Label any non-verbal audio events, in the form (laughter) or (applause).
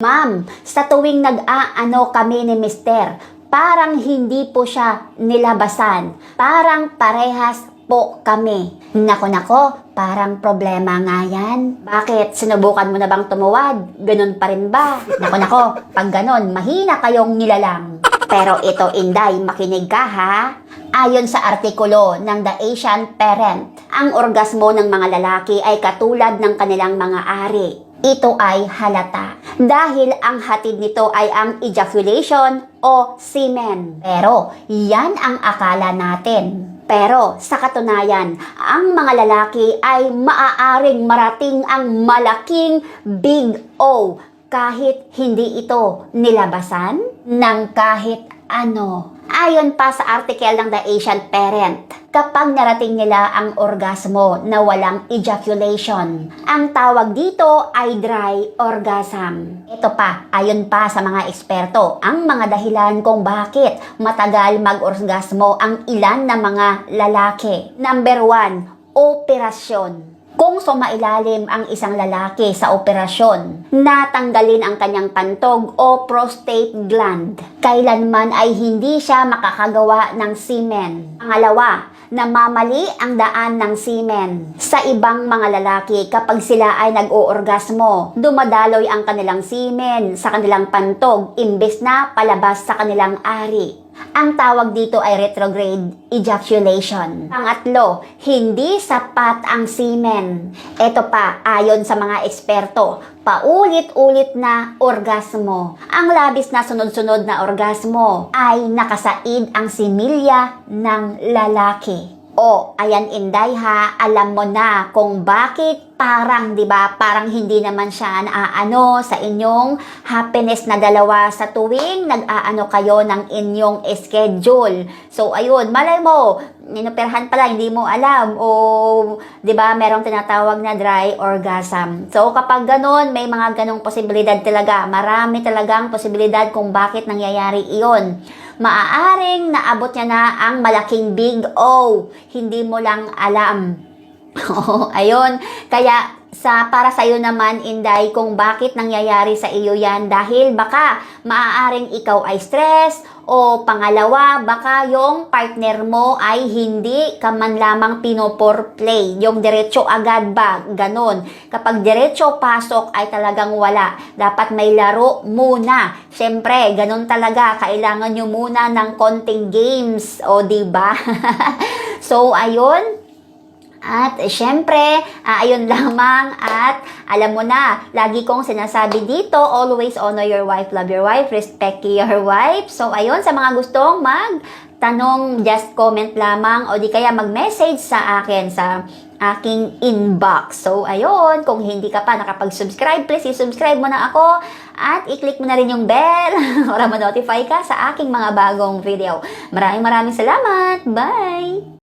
Ma'am, sa tuwing nag-aano kami ni Mister, parang hindi po siya nilabasan. Parang parehas po kami. Nako nako, parang problema nga yan. Bakit? Sinubukan mo na bang tumuwad? Ganun pa rin ba? Nako nako, pag ganon, mahina kayong nilalang. Pero ito, Inday, makinig ka ha. Ayon sa artikulo ng The Asian Parent, ang orgasmo ng mga lalaki ay katulad ng kanilang mga ari. Ito ay halata dahil ang hatid nito ay ang ejaculation o semen. Pero yan ang akala natin. Pero sa katunayan, ang mga lalaki ay maaaring marating ang malaking Big O kahit hindi ito nilabasan ng kahit ano. Ayon pa sa article ng The Asian Parent, kapag narating nila ang orgasmo na walang ejaculation, ang tawag dito ay dry orgasm. Ito pa, ayon pa sa mga eksperto, ang mga dahilan kung bakit matagal mag-orgasmo ang ilan na mga lalaki. Number one, operasyon. Kung sumailalim ang isang lalaki sa operasyon, natanggalin ang kanyang pantog o prostate gland. Kailanman ay hindi siya makakagawa ng semen. Pangalawa, namamali ang daan ng semen. Sa ibang mga lalaki, kapag sila ay nag-oorgasmo, dumadaloy ang kanilang semen sa kanilang pantog imbes na palabas sa kanilang ari. Ang tawag dito ay retrograde ejaculation. Pangatlo, hindi sapat ang semen. Ito pa, ayon sa mga eksperto, paulit-ulit na orgasmo. Ang labis na sunod-sunod na orgasmo ay nakasaid ang similya ng lalaki. O, ayan Inday ha, alam mo na kung bakit parang, di ba, parang hindi naman siya naaano sa inyong happiness na dalawa sa tuwing nag-aano kayo ng inyong schedule. So, ayun, malay mo, inoperahan pala, hindi mo alam. O, di ba, merong tinatawag na dry orgasm. So, kapag ganun, may mga ganong posibilidad talaga. Marami talagang posibilidad kung bakit nangyayari iyon maaaring naabot niya na ang malaking big O. Hindi mo lang alam. (laughs) Oo, ayun. Kaya sa para sa iyo naman Inday kung bakit nangyayari sa iyo yan. Dahil baka maaaring ikaw ay stress o pangalawa baka yung partner mo ay hindi ka man lamang pinoporplay yung diretso agad ba? Ganon. Kapag diretso pasok ay talagang wala. Dapat may laro muna. Syempre ganon talaga. Kailangan nyo muna ng konting games o di ba? (laughs) So ayun at syempre, ah, ayun (laughs) lamang at alam mo na, lagi kong sinasabi dito, always honor your wife, love your wife, respect your (laughs) wife. So ayun, sa mga gustong mag tanong, just comment lamang o di kaya mag-message sa akin sa aking inbox. So, ayun, kung hindi ka pa nakapag-subscribe, please i-subscribe mo na ako at i-click mo na rin yung bell (laughs) para ma-notify ka sa aking mga bagong video. Maraming maraming salamat. Bye!